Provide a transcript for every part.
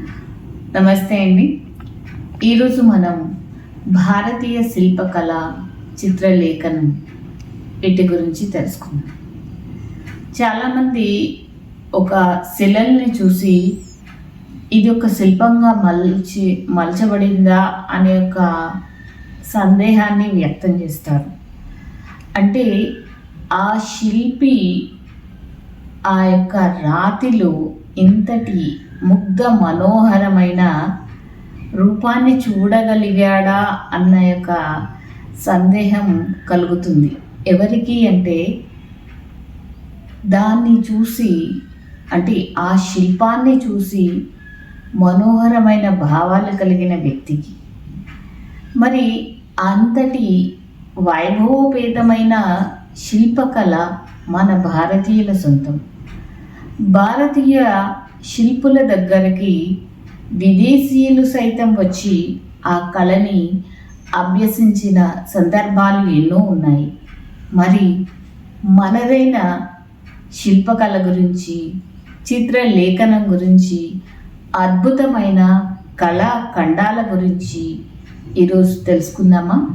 నమస్తే అండి. ఈరోజు మనం భారతీయ శిల్పకళ చిత్రలేఖనం వీటి గురించి తెలుసుకుందాం. చాలామంది ఒక శిలల్ని చూసి ఇది ఒక శిల్పంగా మలిచి మలచబడిందా అనే ఒక సందేహాన్ని వ్యక్తం చేస్తారు. అంటే ఆ శిల్పి ఆ యొక్క రాతిలో ఇంతటి ముగ్ధ మనోహరమైన రూపాన్ని చూడగలిగాడా అన్న యొక్క సందేహం కలుగుతుంది. ఎవరికి అంటే దాన్ని చూసి అంటే ఆ శిల్పాన్ని చూసి మనోహరమైన భావాలు కలిగిన వ్యక్తికి. మరి అంతటి వైభవోపేతమైన శిల్పకళ మన భారతీయుల సొంతం. భారతీయ శిల్పుల దగ్గరికి విదేశీయులు సైతం వచ్చి ఆ కళని అభ్యసించిన సందర్భాలు ఎన్నో ఉన్నాయి. మరి మనదైన శిల్పకళ గురించి చిత్రలేఖనం గురించి అద్భుతమైన కళా ఖండాల గురించి ఈరోజు తెలుసుకుందామా?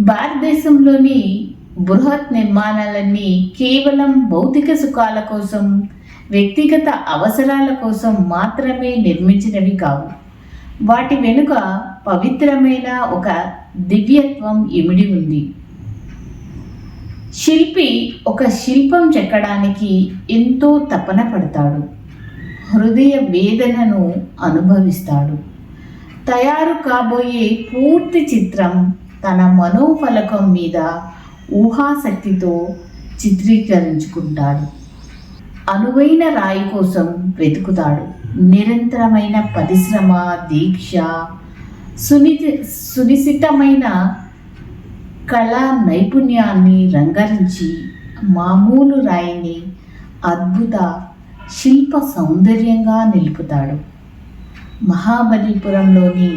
భారతదేశంలోని బృహత్ నిర్మాణాలన్నీ కేవలం భౌతిక సుఖాల కోసం వ్యక్తిగత అవసరాల కోసం మాత్రమే నిర్మించినవి కావు. వాటి వెనుక పవిత్రమైన ఒక దివ్యత్వం ఇమిడి ఉంది. శిల్పి ఒక శిల్పం చెక్కడానికి ఎంతో తపన పడతాడు. హృదయ వేదనను అనుభవిస్తాడు. తయారు కాబోయే పూర్తి చిత్రం తన మనోఫలకం మీద ఊహాశక్తితో చిత్రీకరించుకుంటాడు. అనువైన రాయి కోసం వెతుకుతాడు. నిరంతరమైన పరిశ్రమ దీక్ష సునితి సునిశితమైన కళా నైపుణ్యాన్ని రంగరించి మామూలు రాయిని అద్భుత శిల్ప సౌందర్యంగా నిలుపుతాడు. మహాబలిపురంలోని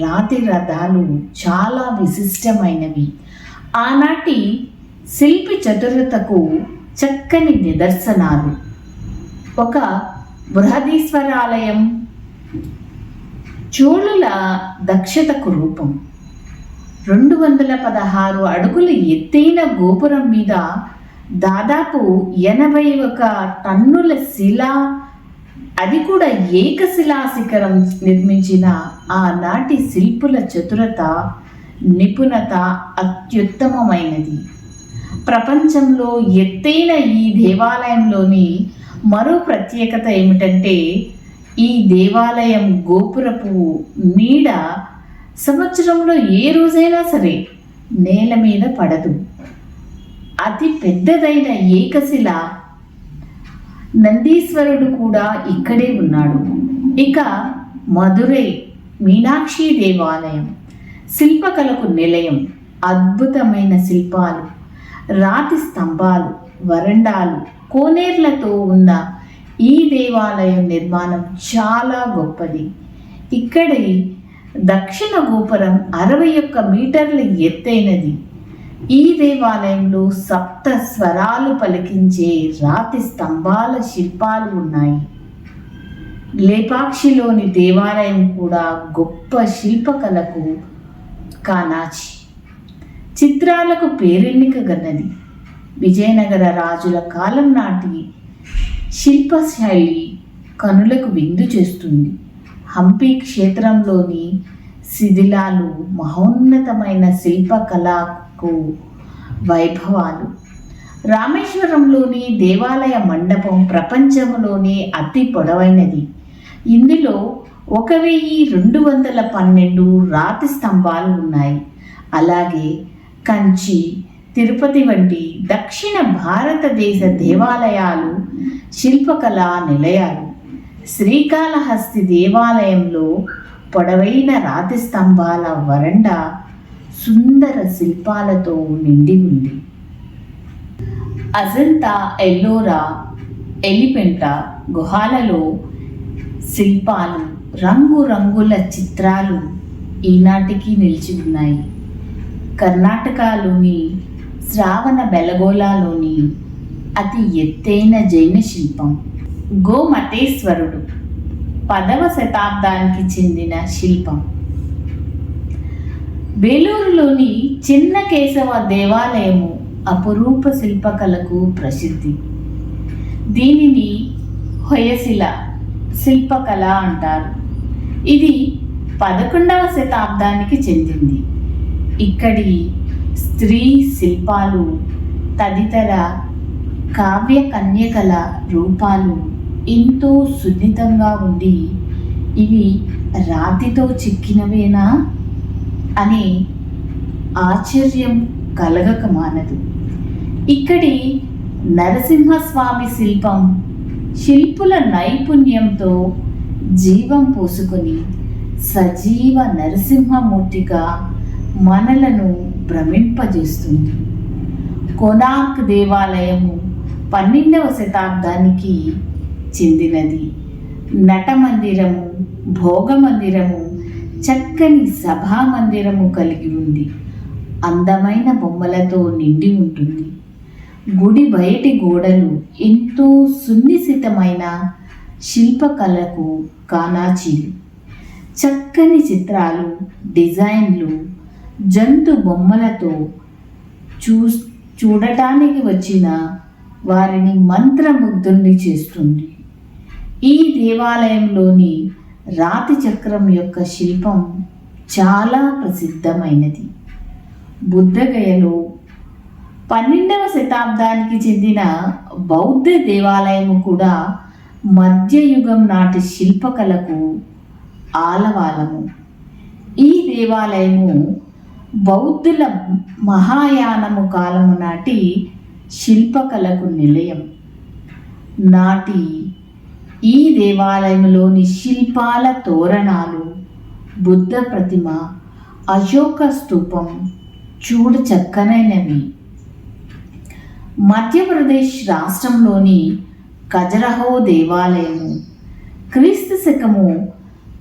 రాతి రథాలు చాలా విశిష్టమైనవి. ఆనాటి శిల్పి చతురతకు చక్కని నిదర్శనాలు. ఒక బృహదీశ్వరాలయం. చోళుల దక్షతకు రూపం. రెండు వందల పదహారు అడుగుల ఎత్తైన గోపురం మీద దాదాపు ఎనభై ఒక టన్నుల శిల అది కూడా ఏకశిలా శిఖరం నిర్మించిన ఆనాటి శిల్పుల చతురత నిపుణత అత్యుత్తమమైనది. ప్రపంచంలో ఎత్తైన ఈ దేవాలయంలోని మరో ప్రత్యేకత ఏమిటంటే ఈ దేవాలయం గోపురపు నీడ సంవత్సరంలో ఏ రోజైనా సరే నేల మీద పడదు. అతి పెద్దదైన ఏకశిల నందీశ్వరుడు కూడా ఇక్కడే ఉన్నాడు. ఇక మధురై మీనాక్షి దేవాలయం శిల్పకళకు నిలయం. అద్భుతమైన శిల్పాలు రాతి స్తంభాలు వరండాలు కోనేర్లతో ఉన్న ఈ దేవాలయం నిర్మాణం చాలా గొప్పది. ఇక్కడి దక్షిణ గోపురం అరవై ఒక్క మీటర్ల ఎత్తైనది. ఈ దేవాలయంలో సప్త స్వరాలు పలికించే రాతి స్తంభాల శిల్పాలు ఉన్నాయి. లేపాక్షిలోని దేవాలయం కూడా గొప్ప శిల్పకళకు కానాచి. చిత్రాలకు పేరెన్నిక గన్నది. విజయనగర రాజుల కాలం నాటి శిల్పశైలి కనులకు విందు చేస్తుంది. హంపి క్షేత్రంలోని శిథిలాలు మహోన్నతమైన శిల్పకళకు వైభవాలు. రామేశ్వరంలోని దేవాలయ మండపం ప్రపంచంలోనే అతి పొడవైనది. ఇందులో ఒక వెయ్యి రెండు వందల పన్నెండు రాతి స్తంభాలు ఉన్నాయి. అలాగే కంచి తిరుపతి వంటి దక్షిణ భారతదేశ దేవాలయాలు శిల్పకళా నిలయాలు. శ్రీకాళహస్తి దేవాలయంలో పొడవైన రాతి స్తంభాల వరండా సుందర శిల్పాలతో నిండి ఉంది. అజంతా ఎల్లోరా ఎలిపెంట గుహాలలో శిల్పాలు రంగురంగుల చిత్రాలు ఈనాటికి నిలిచి ఉన్నాయి. కర్ణాటకలోని శ్రావణ బెలగోలాలోని అతి ఎత్తైన జైన శిల్పం గోమతేశ్వరుడు పదవ శతాబ్దానికి చెందిన శిల్పం. బేలూరులోని చిన్న కేశవ దేవాలయము అపురూప శిల్పకళకు ప్రసిద్ధి. దీనిని హొయశిల శిల్పకళ అంటారు. ఇది పదకొండవ శతాబ్దానికి చెందింది. ఇక్కడి స్త్రీ శిల్పాలు తదితర కావ్య కన్యకల రూపాలు ఎంతో సున్నితంగా ఉండి ఇవి రాతితో చిక్కినవేనా? అనే ఆశ్చర్యం కలగక మానదు. ఇక్కడి నరసింహస్వామి శిల్పం శిల్పుల నైపుణ్యంతో జీవం పోసుకొని సజీవ నరసింహమూర్తిగా మనలను భ్రమింపజేస్తుంది. కోనాక్ దేవాలయము పన్నెండవ శతాబ్దానికి చెందినది. నటమందిరము భోగమందిరము చక్కని సభా మందిరము కలిగి ఉంది. అందమైన బొమ్మలతో నిండి ఉంటుంది. గుడి బయటి గోడలు ఎంతో సున్నిశితమైన శిల్పకళకు కానాచీలు. చక్కని చిత్రాలు డిజైన్లు జంతు బొమ్మలతో చూ చూడటానికి వచ్చిన వారిని మంత్రముగ్ధుల్ని చేస్తుంది. ఈ దేవాలయంలోని రాతి చక్రం యొక్క శిల్పం చాలా ప్రసిద్ధమైనది. బుద్ధగయలో పన్నెండవ శతాబ్దానికి చెందిన బౌద్ధ దేవాలయము కూడా మధ్యయుగం నాటి శిల్పకళకు ఆలవాలము. ఈ దేవాలయము బౌద్ధుల మహాయానము కాలము నాటి శిల్పకళకు నిలయం. నాటి ఈ దేవాలయంలోని శిల్పాల తోరణాలు బుద్ధ ప్రతిమ అశోక స్తూపం చూడ చక్కనైనవి. మధ్యప్రదేశ్ రాష్ట్రంలోని ఖజరహో దేవాలయము క్రీస్తు శకము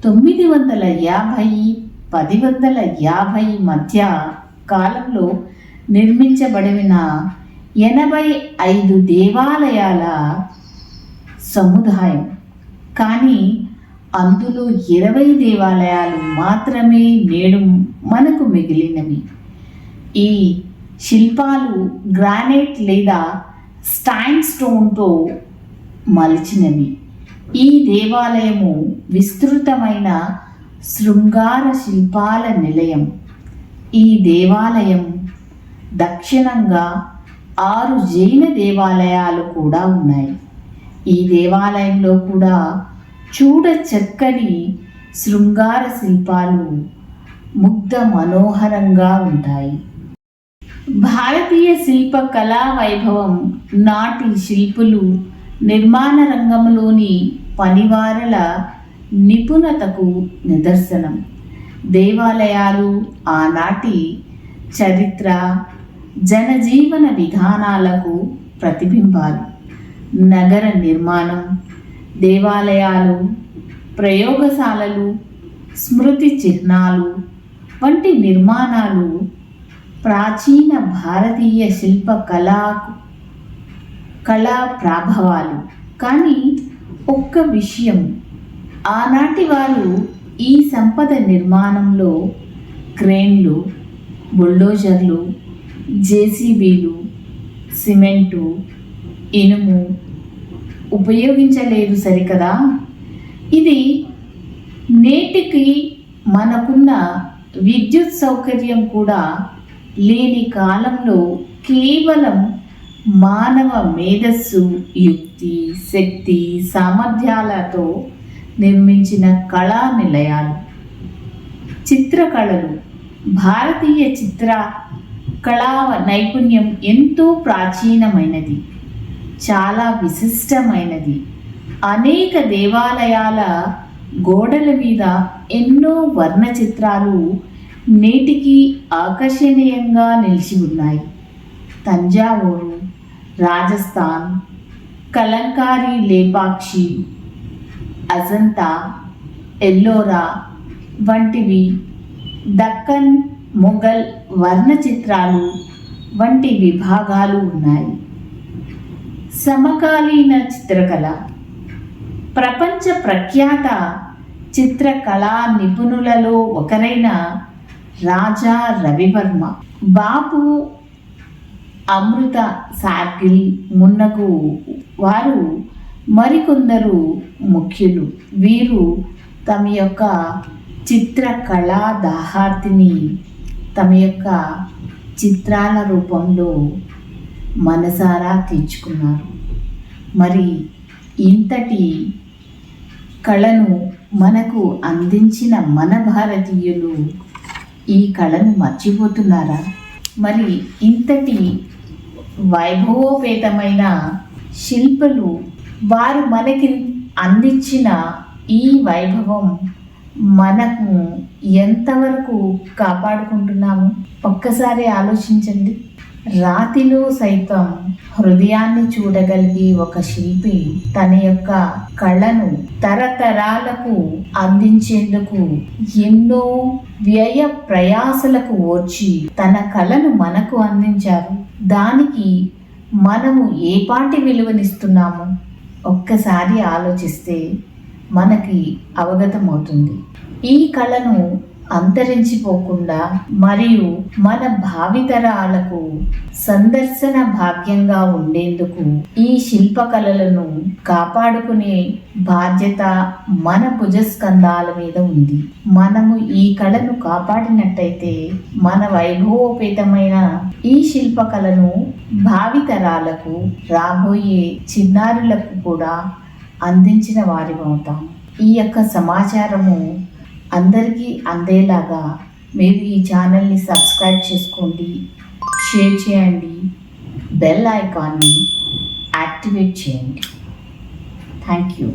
తొమ్మిది వందల యాభై పది వందల యాభై మధ్య కాలంలో నిర్మించబడిన ఎనభై ఐదు దేవాలయాల సముదాయం. కానీ అందులో ఇరవై దేవాలయాలు మాత్రమే నేడు మనకు మిగిలినవి. ఈ శిల్పాలు గ్రానైట్ లేదా స్టైన్ స్టోన్తో మలిచినవి. ఈ దేవాలయము విస్తృతమైన శృంగార శిల్పాల నిలయం. ఈ దేవాలయం దక్షిణంగా ఆరు జైన దేవాలయాలు కూడా ఉన్నాయి. ఈ దేవాలయంలో కూడా చూడ చక్కని శృంగార శిల్పాలు ముగ్ధ మనోహరంగా ఉంటాయి. భారతీయ శిల్ప కళా వైభవం నాటి శిల్పులు నిర్మాణ రంగంలోని పనివారల నిపుణతకు నిదర్శనం. దేవాలయాలు ఆనాటి చరిత్ర జనజీవన విధానాలకు ప్రతిబింబాలు. నగర నిర్మాణం దేవాలయాలు ప్రయోగశాలలు స్మృతి చిహ్నాలు వంటి నిర్మాణాలు ప్రాచీన భారతీయ శిల్ప కళాకు కళా ప్రాభవాలు. కానీ ఒక్క విషయం ఆనాటి వారు ఈ సంపద నిర్మాణంలో క్రేన్లు బుల్డోజర్లు జేసీబీలు సిమెంటు ఇనుము ఉపయోగించలేదు సరికదా? ఇది నేటికి మనకున్న విద్యుత్ సౌకర్యం కూడా లేని కాలంలో కేవలం మానవ మేధస్సు యుక్తి శక్తి సామర్థ్యాలతో నిర్మించిన కళా నిలయాలు. చిత్రకళలు. భారతీయ చిత్ర కళా నైపుణ్యం ఎంతో ప్రాచీనమైనది. చాలా విశిష్టమైనది. అనేక దేవాలయాల గోడల మీద ఎన్నో వర్ణ చిత్రాలు నేటికి ఆకర్షణీయంగా నిలిచి ఉన్నాయి. తంజావూరు రాజస్థాన్ కలంకారీ లేపాక్షి అజంతా ఎల్లోరా వంటివి దక్కన్ మొఘల్ వర్ణ చిత్రాలు వంటి విభాగాలు ఉన్నాయి. సమకాలీన చిత్రకళ. ప్రపంచ ప్రఖ్యాత చిత్రకళా నిపుణులలో ఒకరైన రాజా రవివర్మ. బాపు అమృత సార్గిల్ మున్నగు వారు మరికొందరు ముఖ్యులు. వీరు తమ యొక్క చిత్రకళా దాహార్తిని తమ యొక్క చిత్రాల రూపంలో మనసారా తీర్చుకున్నారు. మరి ఇంతటి కళను మనకు అందించిన మన భారతీయులు ఈ కళను మర్చిపోతున్నారా? మరి ఇంతటి వైభవోపేతమైన శిల్పలు వారు మనకి అందించిన ఈ వైభవం మనకు ఎంతవరకు కాపాడుకుంటున్నాము? ఒక్కసారి ఆలోచించండి. రాతిలో సైతం హృదయాన్ని చూడగలిగే ఒక శిల్పి తన యొక్క కళను తరతరాలకు అందించేందుకు ఎన్నో వ్యయ ప్రయాసలకు ఓర్చి తన కళను మనకు అందించారు. దానికి మనము ఏపాటి విలువనిస్తున్నాము? ఒక్కసారి ఆలోచిస్తే మనకి అవగతమవుతుంది. ఈ కళను అంతరించిపోకుండా మరియు మన భావితరాలకు సందర్శన భాగ్యంగా ఉండేందుకు ఈ శిల్పకళలను కాపాడుకునే బాధ్యత మన భుజస్కంధాల మీద ఉంది. మనము ఈ కళను కాపాడినట్టయితే మన వైభవోపేతమైన ఈ శిల్పకళను భావితరాలకు రాబోయే చిన్నారులకు కూడా అందించిన వారిమవుతాం ఈ యొక్క సమాచారము అందరికీ అందేలాగా మీరు ఈ ఛానల్ని సబ్స్క్రైబ్ చేసుకోండి షేర్ చేయండి బెల్ ఐకాన్ని యాక్టివేట్ చేయండి. Thank you